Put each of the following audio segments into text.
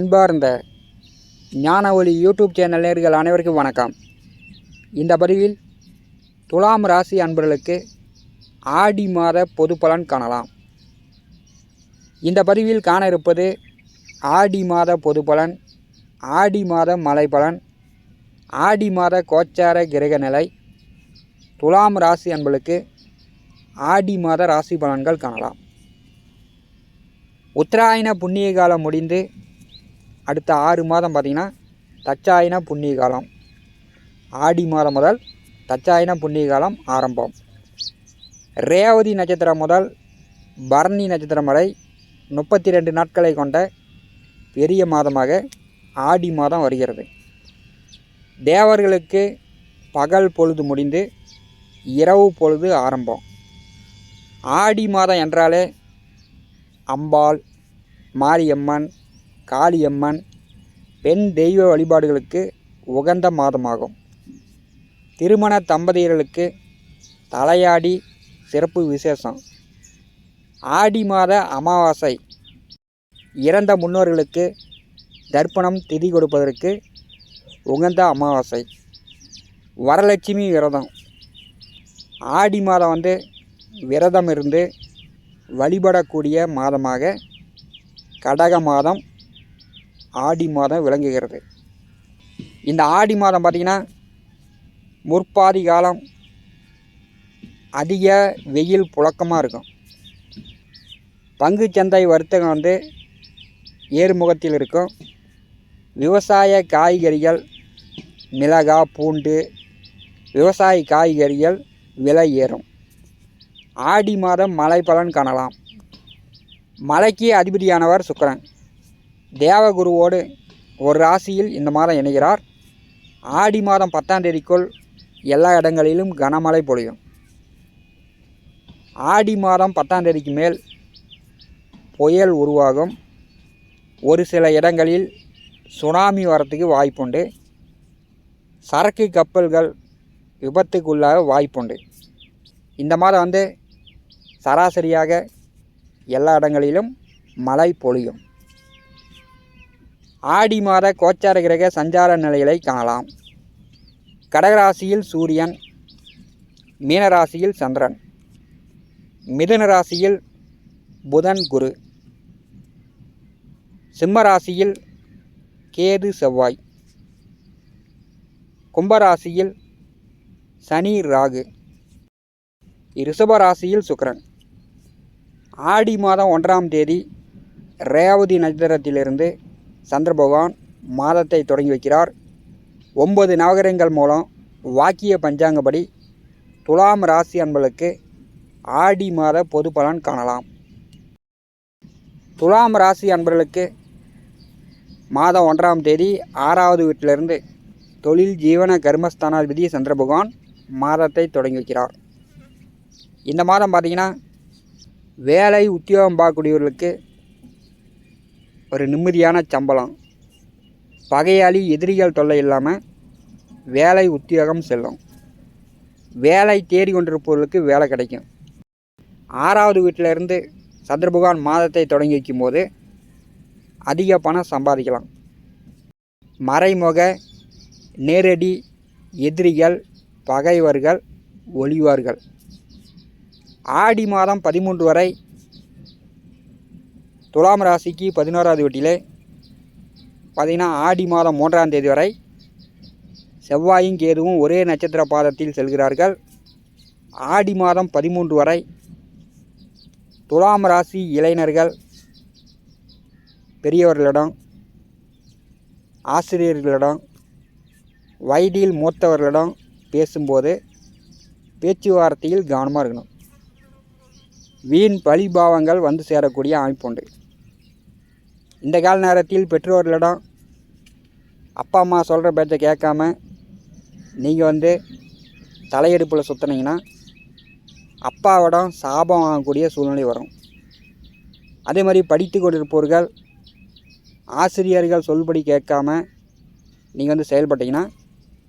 அன்பார்ந்த ஞான ஒளி யூடியூப் சேனல் நேர்கள் அனைவருக்கும் வணக்கம். இந்த பதிவில் துலாம் ராசி அன்பர்களுக்கு ஆடி மாத பொது பலன் காணலாம். இந்த பதிவில் காண இருப்பது ஆடி மாத பொது பலன் ஆடி மாத மலை பலன் ஆடி மாத கோச்சார கிரக நிலை துலாம் ராசி அன்பர்களுக்கு ஆடி மாத ராசி பலன்கள் காணலாம். உத்தராயண புண்ணிய காலம் முடிந்து அடுத்த ஆறு மாதம் பார்த்திங்கன்னா தச்சாயினா புண்ணிய காலம். ஆடி மாதம் முதல் தச்சாயினா புண்ணிய காலம் ஆரம்பம். ரேவதி நட்சத்திரம் முதல் பரணி நட்சத்திரம் வரை முப்பத்தி ரெண்டு நாட்களை கொண்ட பெரிய மாதமாக ஆடி மாதம் வருகிறது. தேவர்களுக்கு பகல் பொழுது முடிந்து இரவு பொழுது ஆரம்பம். ஆடி மாதம் என்றாலே அம்பாள் மாரியம்மன் காளியம்மன் பெண் தெய்வ வழிபாடுகளுக்கு உகந்த மாதமாகும். திருமண தம்பதியர்களுக்கு தலையாடி சிறப்பு விசேஷம். ஆடி மாத அமாவாசை. இறந்த முன்னோர்களுக்கு தர்ப்பணம் திதி கொடுப்பதற்கு உகந்த அமாவாசை. வரலட்சுமி விரதம். ஆடி மாதம் வந்து விரதம் இருந்து வழிபடக்கூடிய மாதமாக கடக மாதம் ஆடி மாதம் விளங்குகிறது. இந்த ஆடி மாதம் பார்த்திங்கன்னா முற்பாதி காலம் அதிக வெயில் புழக்கமாக இருக்கும். பங்குச்சந்தை வர்த்தகம் வந்து ஏறுமுகத்தில் இருக்கும். விவசாய காய்கறிகள் மிளகா பூண்டு விவசாய காய்கறிகள் விலை ஏறும். ஆடி மாதம் மழை பலன் காணலாம். மலைக்கு அதிபதியானவர் சுக்கிரன். தேவகுருவோடு ஒரு ராசியில் இந்த மாதம் இணைகிறார். ஆடி மாதம் பத்தாம் தேதிக்குள் எல்லா இடங்களிலும் கனமழை பொழியும். ஆடி மாதம் பத்தாம் தேதிக்கு மேல் புயல் உருவாகும். ஒரு சில இடங்களில் சுனாமி வரத்துக்கு வாய்ப்புண்டு. சரக்கு கப்பல்கள் விபத்துக்குள்ளாக வாய்ப்புண்டு. இந்த மாதம் வந்து சராசரியாக எல்லா இடங்களிலும் மழை பொழியும். ஆடி மாத கோச்சார கிரக சஞ்சார நிலைகளை காணலாம். கடகராசியில் சூரியன் மீனராசியில் சந்திரன் மிதுன ராசியில் புதன் குரு சிம்மராசியில் கேது செவ்வாய் கும்பராசியில் சனி ராகு ரிஷப ராசியில் ஆடி மாதம் ஒன்றாம் தேதி ரேவதி நட்சத்திரத்திலிருந்து சந்திர பகவான் மாதத்தை தொடங்கி வைக்கிறார். ஒன்பது நவகரங்கள் மூலம் வாக்கிய பஞ்சாங்கப்படி துலாம் ராசி அன்பர்களுக்கு ஆடி மாத பொது பலன் காணலாம். துலாம் ராசி அன்பர்களுக்கு மாதம் ஒன்றாம் தேதி ஆறாவது வீட்டிலிருந்து தொழில் ஜீவன கர்மஸ்தானாதிபதி சந்திர பகவான் மாதத்தை தொடங்கி வைக்கிறார். இந்த மாதம் பார்த்திங்கன்னா வேலை உத்தியோகம் பார்க்கக்கூடியவர்களுக்கு ஒரு நிம்மதியான சம்பளம். பகையாளி எதிரிகள் தொல்லை இல்லாமல் வேலை உத்தியோகம் செல்லும். வேலை தேடி கொண்டிருப்பவர்களுக்கு வேலை கிடைக்கும். ஆறாவது வீட்டில் இருந்து மாதத்தை தொடங்கி வைக்கும்போது அதிக பணம் சம்பாதிக்கலாம். மறைமுக நேரடி எதிரிகள் பகைவர்கள் ஒளிவார்கள். ஆடி மாதம் பதிமூன்று வரை துலாம் ராசிக்கு பதினோராவது வீட்டிலே பார்த்திங்கன்னா ஆடி மாதம் மூன்றாம் தேதி வரை செவ்வாயும் கேதுவும் ஒரே நட்சத்திர பாதத்தில் செல்கிறார்கள். ஆடி மாதம் பதிமூன்று வரை துலாம் ராசி இளைஞர்கள் பெரியவர்களிடம் ஆசிரியர்களிடம் வயதில் மூத்தவர்களிடம் பேசும்போது பேச்சுவார்த்தையில் கவனமாக இருக்கணும். வீண் பழிபாவங்கள் வந்து சேரக்கூடிய அமைப்பு உண்டு. இந்த கால நேரத்தில் பெற்றோர்களிடம் அப்பா அம்மா சொல்கிற பேச்சை கேட்காம நீங்கள் வந்து தலையெடுப்பில் சுற்றுனீங்கன்னா அப்பாவிடம் சாபம் வாங்கக்கூடிய சூழ்நிலை வரும். அதே மாதிரி படித்து கொண்டிருப்பவர்கள் ஆசிரியர்கள் சொல்படி கேட்காம நீங்கள் வந்து செயல்பட்டீங்கன்னா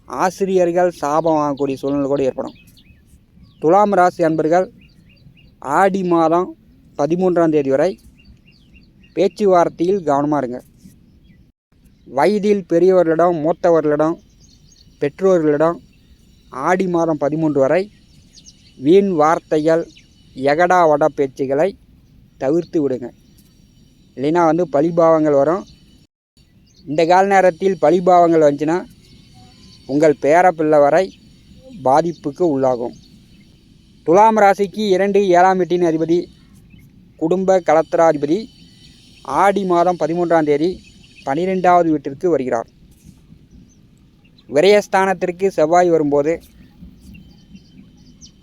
ஆசிரியர்கள் சாபம் வாங்கக்கூடிய சூழ்நிலை கூட ஏற்படும். துலாம் ராசி அன்பர்கள் ஆடி மாதம் பதிமூன்றாம் தேதி வரை பேச்சுவார்த்தையில் கவனமாக இருங்க. வயதில் பெரியவர்களிடம் மூத்தவர்களிடம் பெற்றோர்களிடம் ஆடி மாதம் பதிமூன்று வரை வீண் வார்த்தைகள் எகடா வட பேச்சுகளை தவிர்த்து விடுங்க. இல்லைன்னா வந்து பழிபாவங்கள் வரும். இந்த கால நேரத்தில் பழிபாவங்கள் வந்துச்சுன்னா உங்கள் பேரப்பிள்ளை வரை பாதிப்புக்கு உள்ளாகும். துலாம் ராசிக்கு இரண்டு ஏழாம் வீட்டின் அதிபதி குடும்ப கலத்திராதிபதி ஆடி மாதம் பதிமூன்றாம் தேதி பனிரெண்டாவது வீட்டிற்கு வருகிறார். விரயஸ்தானத்திற்கு செவ்வாய் வரும்போது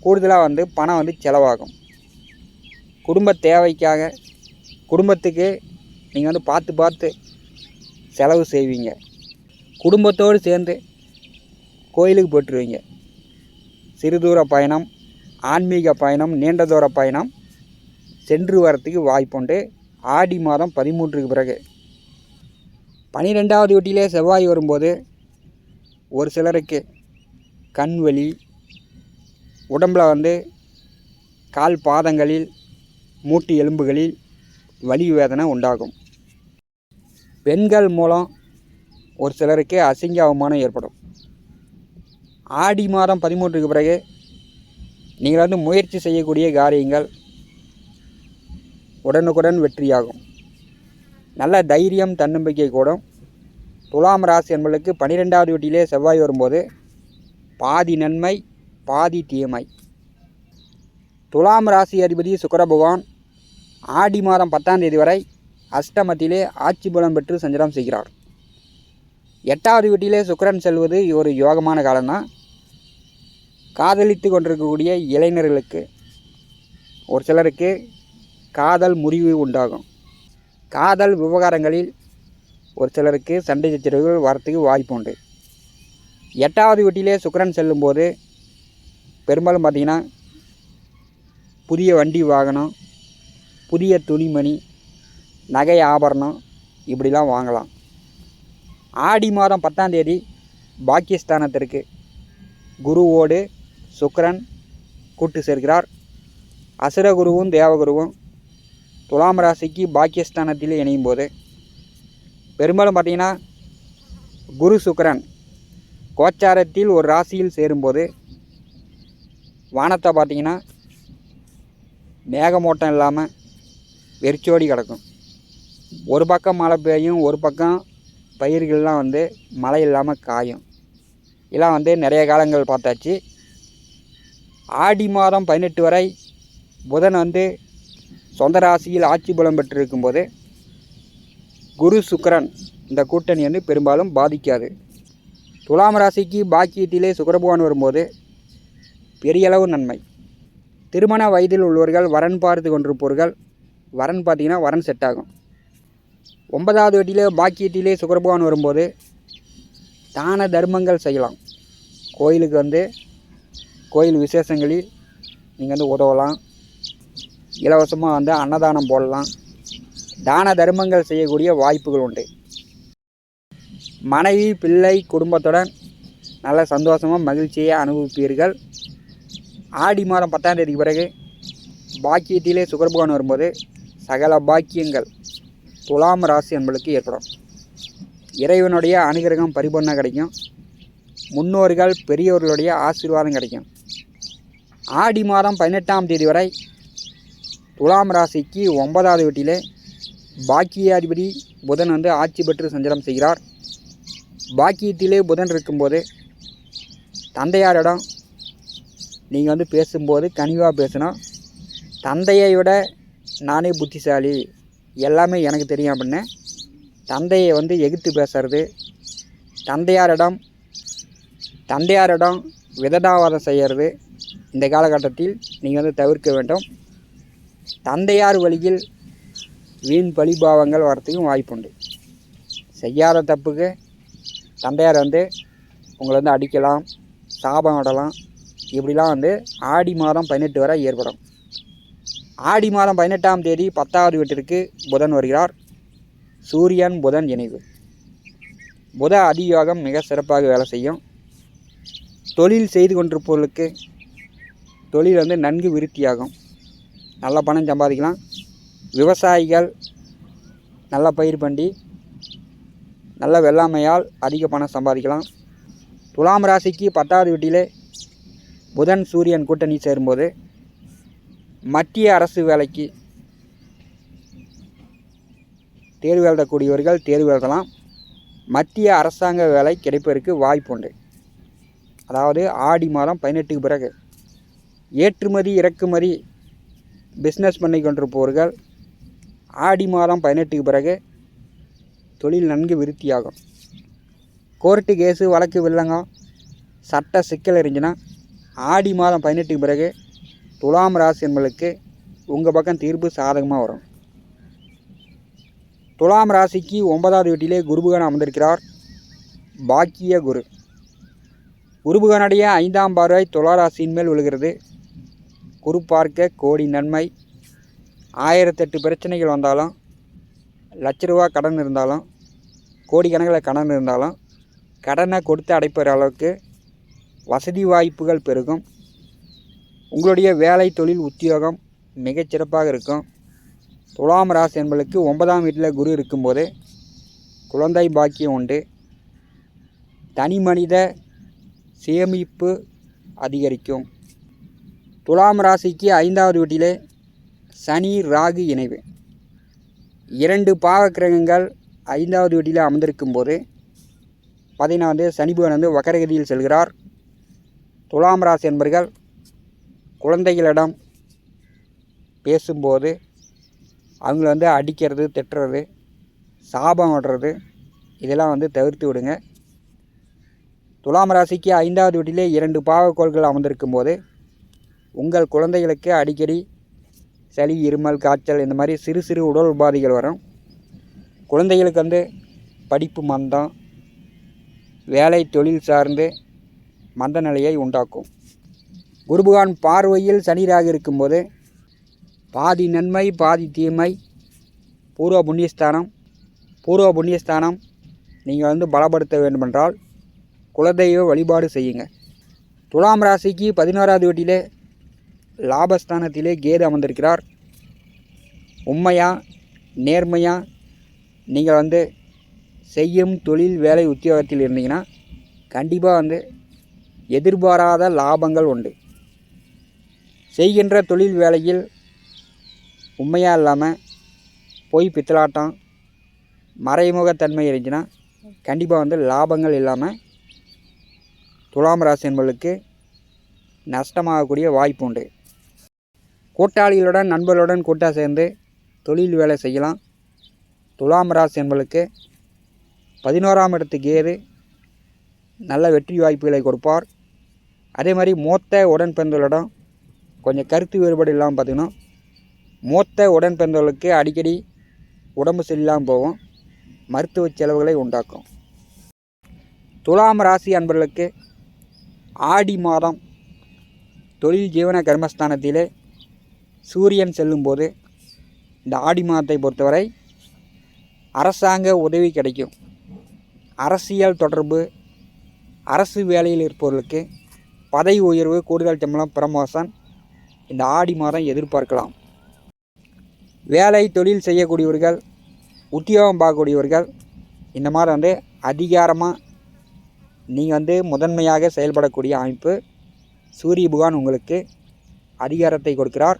கூடுதலாக வந்து பணம் வந்து செலவாகும். குடும்ப தேவைக்காக குடும்பத்துக்கு நீங்கள் வந்து பார்த்து பார்த்து செலவு செய்வீங்க. குடும்பத்தோடு சேர்ந்து கோயிலுக்கு போட்டுருவீங்க சிறு தூர பயணம் ஆன்மீக பயணம் நீண்ட தூர பயணம் சென்று வரத்துக்கு வாய்ப்புண்டு. ஆடி மாதம் பதிமூன்றுக்கு பிறகு. பனிரெண்டாவது வீட்டிலே செவ்வாய் வரும்போது ஒரு சிலருக்கு கண் வலி உடம்பில் வந்து கால் பாதங்களில் மூட்டு எலும்புகளில் வலி வேதனை உண்டாகும். பெண்கள் மூலம் ஒரு சிலருக்கு அசிங்க அவமானம் ஏற்படும். ஆடி மாதம் பதிமூன்றுக்கு பிறகு நீங்கள் வந்து முயற்சி செய்யக்கூடிய காரியங்கள் உடனுக்குடன் வெற்றியாகும். நல்ல தைரியம் தன்னம்பிக்கை கூடும். துலாம் ராசி என்பதற்கு பன்னிரெண்டாவது வீட்டிலே செவ்வாய் வரும்போது பாதி நன்மை பாதி தீமை. துலாம் ராசி அதிபதி சுக்கிர பகவான் ஆடி மாதம் பத்தாம் தேதி வரை அஷ்டமத்திலே ஆட்சி பலம் பெற்று சஞ்சாரம் செய்கிறார். எட்டாவது வீட்டிலே சுக்கிரன் செல்வது ஒரு யோகமான காலம்தான். காதலித்து கொண்டிருக்கக்கூடிய இளைஞர்களுக்கு ஒரு சிலருக்கு காதல் முறிவு உண்டாகும். காதல் விவகாரங்களில் ஒரு சிலருக்கு சண்டை சச்சரவுகள் வரத்துக்கு வாய்ப்பு உண்டு. எட்டாவது வீட்டிலே சுக்கரன் செல்லும்போது பெரும்பாலும் பார்த்திங்கன்னா புதிய வண்டி வாகனம் புதிய துணிமணி நகை ஆபரணம் இப்படிலாம் வாங்கலாம். ஆடி மாதம் பத்தாம் தேதி பாக்கியஸ்தானத்திற்கு குருவோடு சுக்கரன் கூட்டு சேர்க்கிறார். அசுரகுருவும் தேவகுருவும் துலாம் ராசிக்கு பாக்கியஸ்தானத்தில் இணையும் போது பெரும்பாலும் பார்த்தீங்கன்னா குரு சுக்கரன் கோச்சாரத்தில் ஒரு ராசியில் சேரும்போது வானத்தை பார்த்தீங்கன்னா மேகமூட்டம் இல்லாமல் வெறிச்சோடி கிடக்கும். ஒரு பக்கம் மழை பெய்யும் ஒரு பக்கம் பயிர்கள்லாம் வந்து மழை இல்லாமல் காயும். இதெல்லாம் வந்து நிறைய காலங்கள் பார்த்தாச்சு. ஆடி மாதம் பதினெட்டு வரை புதன் வந்து சொந்த ராசியில் ஆட்சி பலம் பெற்றிருக்கும்போது குரு சுக்கரன் இந்த கூட்டணி வந்து பெரும்பாலும் பாதிக்காது. துலாம் ராசிக்கு பாக்கியத்திலே சுக்கரபகவான் வரும்போது பெரிய அளவு நன்மை. திருமண வயதில் உள்ளவர்கள் வரன் பார்த்து கொண்டிருப்பவர்கள் வரன் பார்த்தீங்கன்னா வரன் செட் ஆகும். ஒன்பதாவது வீட்டிலே பாக்கியத்திலே சுக்கரபகவான் வரும்போது தான தர்மங்கள் செய்யலாம். கோயிலுக்கு வந்து கோயில் விசேஷங்களில் நீங்கள் வந்து உதவலாம். இலவசமாக வந்து அன்னதானம் போடலாம். தான தர்மங்கள் செய்யக்கூடிய வாய்ப்புகள் உண்டு. மனைவி பிள்ளை குடும்பத்துடன் நல்ல சந்தோஷமாக மகிழ்ச்சியை அனுபவிப்பீர்கள். ஆடி மாதம் பத்தாம் தேதிக்கு பிறகு பாக்கியத்திலே சுகர்பகவான் வரும்போது சகல பாக்கியங்கள் துலாம் ராசி என்பளுக்கு ஏற்படும். இறைவனுடைய அனுகிரகம் பரிபூர்ணம் கிடைக்கும். முன்னோர்கள் பெரியவர்களுடைய ஆசீர்வாதம் கிடைக்கும். ஆடி மாதம் பதினெட்டாம் தேதி வரை துலாம் ராசிக்கு ஒன்பதாவது வீட்டிலே பாக்கியாதிபதி புதன் வந்து ஆட்சி பெற்று சஞ்சலம் செய்கிறார். பாக்கியத்திலே புதன் இருக்கும்போது தந்தையாரிடம் நீங்கள் வந்து பேசும்போது கனிவாக பேசணும் தந்தையை விட நானே புத்திசாலி. எல்லாமே எனக்கு தெரியும் அப்படின்னு தந்தையை வந்து எதிர்த்து பேசுறது. தந்தையாரிடம் தந்தையாரிடம் விதடாவாதம் செய்கிறது இந்த காலகட்டத்தில் நீங்கள் வந்து தவிர்க்க வேண்டும். தந்தையார் வழியில் வீண் பழிபாவங்கள் வரத்துக்கும் வாய்ப்புண்டு. செய்யாத தப்புக்கு தந்தையார் வந்து உங்களை வந்து அடிக்கலாம் சாபம் விடலாம் இப்படிலாம் வந்து ஆடி மாதம் பதினெட்டு வரை ஏற்படும். ஆடி மாதம் பதினெட்டாம் தேதி பத்தாவது வீட்டிற்கு புதன் வருகிறார். சூரியன் புதன் இணைவு. புத அதியோகம் மிக சிறப்பாக வேலை செய்யும். தொழில் செய்து கொண்டிருப்பவர்களுக்கு தொழில் வந்து நன்கு விருத்தியாகும். நல்ல பணம் சம்பாதிக்கலாம். விவசாயிகள் நல்ல பயிர் பண்ணி நல்ல வெள்ளாமையால் அதிக பணம் சம்பாதிக்கலாம். துலாம் ராசிக்கு பத்தாவது வீட்டிலே புதன் சூரியன் கூட்டணி சேரும்போது மத்திய அரசு வேலைக்கு தேர்வு எழுதக்கூடியவர்கள் தேர்வு எழுதலாம். மத்திய அரசாங்க வேலை கிடைப்பதற்கு வாய்ப்புண்டு அதாவது ஆடி மாதம் பதினெட்டுக்கு பிறகு ஏற்றுமதி இறக்குமதி பிஸ்னஸ் பண்ணி கொண்டிருப்பவர்கள் ஆடி மாதம் பதினெட்டுக்கு பிறகு தொழில் நன்கு விருத்தியாகும். கோர்ட்டு கேஸு வழக்கு வில்லங்கம் சட்ட சிக்கல் இருந்துச்சுன்னா ஆடி மாதம் பதினெட்டுக்கு பிறகு துலாம் ராசி என்பளுக்கு உங்கள் பக்கம் தீர்ப்பு சாதகமாக வரும். துலாம் ராசிக்கு ஒன்பதாவது வீட்டிலே குருபுகன் அமர்ந்திருக்கிறார். பாக்கிய குரு. குருபுகனுடைய ஐந்தாம் பார்வை துலா ராசியின் மேல் விழுகிறது. குரு பார்க்க கோடி நன்மை. ஆயிரத்தெட்டு பிரச்சனைகள் வந்தாலும் லட்ச ரூபா கடன் இருந்தாலும் கோடிக்கணக்கில் கடன் இருந்தாலும் கடனை கொடுத்து அடைப்பற அளவுக்கு வசதி வாய்ப்புகள் பெருகும். உங்களுடைய வேலை தொழில் உத்தியோகம் மிகச்சிறப்பாக இருக்கும். துலாம் ராசி என்பளுக்கு ஒன்பதாம் வீட்டில் குரு இருக்கும்போது குழந்தை பாக்கியம் உண்டு. தனி மனித சேமிப்பு அதிகரிக்கும். துலாம் ராசிக்கு ஐந்தாவது வீட்டிலே சனி ராகு இணைவு. இரண்டு பாவ கிரகங்கள் ஐந்தாவது வீட்டில் அமர்ந்திருக்கும் போது பார்த்தீங்கன்னா வந்து சனி வந்து வக்கரகதியில் செல்கிறார். துலாம் ராசி என்பர்கள் குழந்தைகளிடம் பேசும்போது அவங்கள வந்து அடிக்கிறது திட்டுறது சாபம் விடுறது இதெல்லாம் வந்து தவிர்த்து விடுங்க. துலாம் ராசிக்கு ஐந்தாவது வீட்டிலே இரண்டு பாவக்கோள்கள் அமர்ந்திருக்கும் போது உங்கள் குழந்தைகளுக்கு அடிக்கடி சளி இருமல் காய்ச்சல் இந்த மாதிரி சிறு சிறு உடல் உபாதைகள் வரும். குழந்தைகளுக்கு வந்து படிப்பு மந்தம் வேலை தொழில் சார்ந்து மந்த நிலையை உண்டாக்கும். குருபகான் பார்வையில் சனிராக இருக்கும்போது பாதி நன்மை பாதி தீமை பூர்வ புண்ணியஸ்தானம் பூர்வ புண்ணியஸ்தானம் நீங்கள் வந்து பலப்படுத்த வேண்டுமென்றால் குலதெய்வ வழிபாடு செய்யுங்க. துலாம் ராசிக்கு பதினோராவது வீட்டிலே லாபஸ்தானத்திலே கேது அமர்ந்திருக்கிறார். உண்மையாக நேர்மையாக நீங்கள் வந்து செய்யும் தொழில் வேலை உத்தியோகத்தில் இருந்தீங்கன்னா கண்டிப்பாக வந்து எதிர்பாராத லாபங்கள் உண்டு. செய்கின்ற தொழில் வேலையில் உண்மையாக இல்லாமல் பொய் பித்தலாட்டம் மறைமுகத்தன்மை இருந்துச்சுன்னா கண்டிப்பாக வந்து லாபங்கள் இல்லாமல் துலாம் ராசி என்பவர்களுக்கு நஷ்டமாகக்கூடிய வாய்ப்பு உண்டு. கூட்டாளிகளுடன் நண்பர்களுடன் கூட்டாக சேர்ந்து தொழில் வேலை செய்யலாம். துலாம் ராசி என்பளுக்கு பதினோராம் இடத்துக்கு ஏறு நல்ல வெற்றி வாய்ப்புகளை கொடுப்பார். அதே மாதிரி மூத்த உடன் பிறந்தவர்களிடம் கொஞ்சம் கருத்து வேறுபாடு இல்லாமல் பார்த்திங்கன்னா மூத்த உடன் பிறந்தவர்களுக்கு அடிக்கடி உடம்பு சரியில்லாமல் போகும். மருத்துவ செலவுகளை உண்டாக்கும். துலாம் ராசி அன்பர்களுக்கு ஆடி மாதம் தொழில் ஜீவன கர்மஸ்தானத்திலே சூரியன் செல்லும்போது இந்த ஆடி மாதத்தை பொறுத்தவரை அரசாங்க உதவி கிடைக்கும். அரசியல் தொடர்பு அரசு வேலையில் இருப்பவர்களுக்கு பதவி உயர்வு கூடுதல் சம்பளம் ப்ரமோஷன் இந்த ஆடி மாதம் எதிர்பார்க்கலாம். வேலை தொழில் செய்யக்கூடியவர்கள் உத்தியோகம் பார்க்கக்கூடியவர்கள் இந்த மாதிரி வந்து அதிகாரமாக நீங்கள் வந்து முதன்மையாக செயல்படக்கூடிய அமைப்பு சூரிய பகவான் உங்களுக்கு அதிகாரத்தை கொடுக்கிறார்.